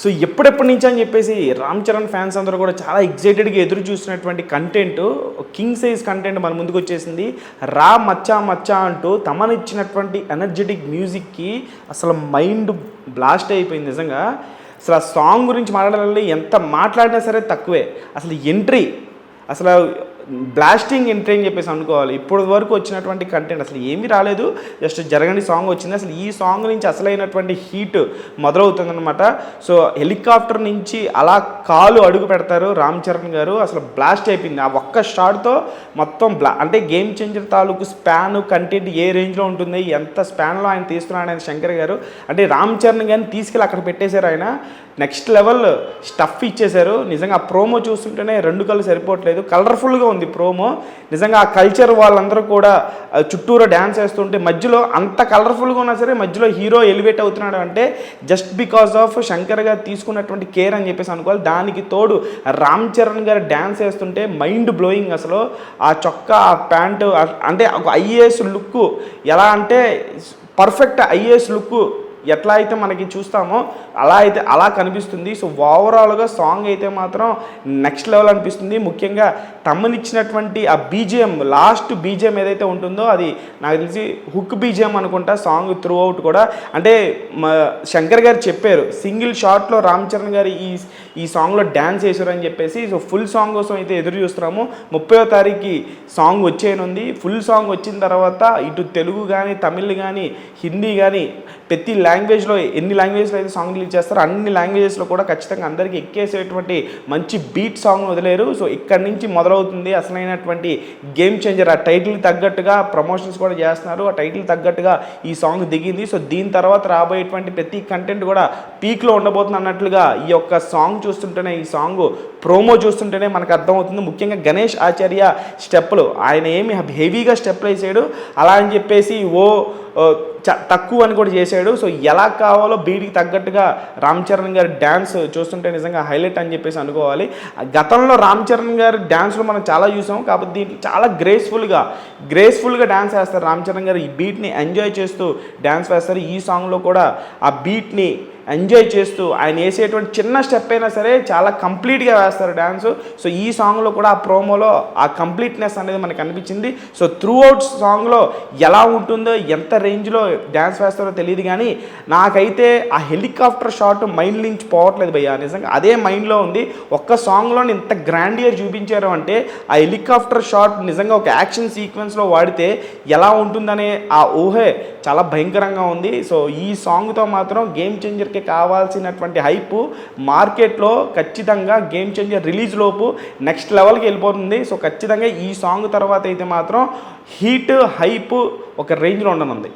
So ఎప్పుడెప్పటి నుంచి అని చెప్పేసి రామ్ చరణ్ ఫ్యాన్స్ అందరూ కూడా చాలా ఎగ్జైటెడ్గా ఎదురు చూసినటువంటి కంటెంట్ కింగ్ సైజ్ కంటెంట్ మన ముందుకు వచ్చేసింది. రా మచ్చా మచ్చా అంటూ తమనిచ్చినటువంటి ఎనర్జెటిక్ మ్యూజిక్కి అసలు మైండ్ బ్లాస్ట్ అయిపోయింది నిజంగా. అసలు ఆ సాంగ్ గురించి మాట్లాడాలంటే ఎంత మాట్లాడినా సరే తక్కువే. అసలు ఎంట్రీ అసలు బ్లాస్టింగ్ ఎంట్రీ అని చెప్పేసి అనుకోవాలి. ఇప్పటి వరకు వచ్చినటువంటి కంటెంట్ అసలు ఏమీ రాలేదు. జస్ట్ జరగని సాంగ్ వచ్చింది. అసలు ఈ సాంగ్ నుంచి అసలైనటువంటి హీట్ మొదలవుతుందన్నమాట. సో హెలికాప్టర్ నుంచి అలా కాలు అడుగు పెడతారు రామ్ చరణ్ గారు. అసలు బ్లాస్ట్ అయిపోయింది. ఆ ఒక్క షాట్తో మొత్తం బ్లా అంటే గేమ్ చేంజర్ తాలూకు స్పాన్ కంటెంట్ ఏ రేంజ్లో ఉంటుంది? ఎంత స్పాన్లో ఆయన తీస్తున్నాడు ఆయన శంకర్ గారు. అంటే రామ్ చరణ్ గారిని తీసుకెళ్ళి అక్కడ పెట్టేశారు ఆయన. నెక్స్ట్ లెవెల్ స్టఫ్ ఇచ్చేశారు. నిజంగా ఆ ప్రోమో చూస్తుంటేనే రెండు కళ్ళు సరిపోవట్లేదు. కలర్ఫుల్గా ఉంది. ప్రోమో. నిజంగా ఆ కల్చర్ వాళ్ళందరూ కూడా చుట్టూరు చుట్టూరా డ్యాన్స్ వేస్తుంటే మధ్యలో అంత కలర్ఫుల్గా ఉన్నా సరే మధ్యలో హీరో ఎలివేట్ అవుతున్నాడు అంటే జస్ట్ బికాస్ ఆఫ్ శంకర్ గారు తీసుకున్నటువంటి కేర్ అని చెప్పేసి అనుకోవాలి. దానికి తోడు రామ్ చరణ్ గారు డ్యాన్స్ వేస్తుంటే మైండ్ బ్లోయింగ్ అసలు. ఆ చొక్కా ఆ ప్యాంటు అంటే ఒక ఐఏఎస్ లుక్ ఎలా అంటే పర్ఫెక్ట్ ఐఏఎస్ లుక్ ఎట్లా అయితే మనకి చూస్తామో అలా అయితే అలా కనిపిస్తుంది. సో ఓవరాల్గా సాంగ్ అయితే మాత్రం నెక్స్ట్ లెవెల్ అనిపిస్తుంది. ముఖ్యంగా తమ్మనిచ్చినటువంటి ఆ బీజిఎం లాస్ట్ బీజిఎం ఏదైతే ఉంటుందో అది నాకు తెలిసి హుక్ బీజిఎం అనుకుంటా సాంగ్ త్రూ అవుట్ కూడా. అంటే మా శంకర్ గారు చెప్పారు సింగిల్ షాట్లో రామ్ చరణ్ గారు ఈ ఈ సాంగ్లో డ్యాన్స్ వేసారు అని చెప్పేసి. సో ఫుల్ సాంగ్ కోసం అయితే ఎదురు చూస్తున్నాము. ముప్పయో తారీఖుకి సాంగ్ వచ్చేయనుంది. ఫుల్ సాంగ్ వచ్చిన తర్వాత ఇటు తెలుగు కానీ తమిళ్ కానీ హిందీ కానీ ప్రతి లాంగ్వేజ్లో ఎన్ని లాంగ్వేజ్లో అయితే సాంగ్ రిలీజ్ చేస్తారో అన్ని లాంగ్వేజెస్లో కూడా ఖచ్చితంగా అందరికీ ఎక్కేసేటువంటి మంచి బీట్ సాంగ్ వదిలేరు. సో ఇక్కడి నుంచి మొదలవుతుంది అసలైనటువంటి గేమ్ చేంజర్ ఆ టైటిల్ తగ్గట్టుగా ప్రమోషన్స్ కూడా చేస్తున్నారు. ఆ టైటిల్ తగ్గట్టుగా ఈ సాంగ్ దిగింది. సో దీని తర్వాత రాబోయేటువంటి ప్రతి కంటెంట్ కూడా పీక్లో ఉండబోతుంది అన్నట్లుగా ఈ యొక్క సాంగ్ చూస్తుంటేనే ఈ సాంగ్ ప్రోమో చూస్తుంటేనే మనకు అర్థమవుతుంది. ముఖ్యంగా గణేష్ ఆచార్య స్టెప్పులు ఆయన ఏమి హెవీగా స్టెప్లు వేసాడు. అలా అని చెప్పేసి ఓ తక్కువ అని కూడా చేశాడు. సో ఎలా కావాలో బీడికి తగ్గట్టుగా రామ్ చరణ్ గారి డ్యాన్స్ చూస్తుంటే నిజంగా హైలైట్ అని చెప్పేసి అనుకోవాలి. ఆ గతంలో రామ్ చరణ్ గారి డ్యాన్స్లో మనం చాలా చూసాం. కాబట్టి దీంట్లో చాలా గ్రేస్ఫుల్గా గ్రేస్ఫుల్గా డ్యాన్స్ వేస్తారు. రామ్ చరణ్ గారు ఈ బీట్ని ఎంజాయ్ చేస్తూ డ్యాన్స్ వేస్తారు. ఈ సాంగ్లో కూడా ఆ బీట్ని ఎంజాయ్ చేస్తూ ఆయన వేసేటువంటి చిన్న స్టెప్ అయినా సరే చాలా కంప్లీట్గా వేస్తారు డ్యాన్స్ సో ఈ సాంగ్లో కూడా ఆ ప్రోమోలో ఆ కంప్లీట్నెస్ అనేది మనకు అనిపించింది. సో త్రూ అవుట్ సాంగ్లో ఎలా ఉంటుందో ఎంత రేంజ్లో డ్యాన్స్ వేస్తారో తెలియదు కానీ నాకైతే ఆ హెలికాప్టర్ షాట్ మైండ్ నుంచి పోవట్లేదు భయ్యా. నిజంగా అదే మైండ్లో ఉంది. ఒక్క సాంగ్లో ఇంత గ్రాండియర్ చూపించారు అంటే ఆ హెలికాప్టర్ షాట్ నిజంగా ఒక యాక్షన్ సీక్వెన్స్లో వాడితే ఎలా ఉంటుందనే ఆ ఊహే చాలా భయంకరంగా ఉంది. సో ఈ సాంగ్తో మాత్రం గేమ్ చేంజర్కి కావాల్సినటువంటి హైప్ మార్కెట్లో ఖచ్చితంగా గేమ్ చేంజర్ రిలీజ్ లోపు నెక్స్ట్ లెవెల్కి వెళ్ళిపోతుంది. సో ఖచ్చితంగా ఈ సాంగ్ తర్వాత అయితే మాత్రం హీట్ హైప్ ఒక రేంజ్లో ఉండనుంది.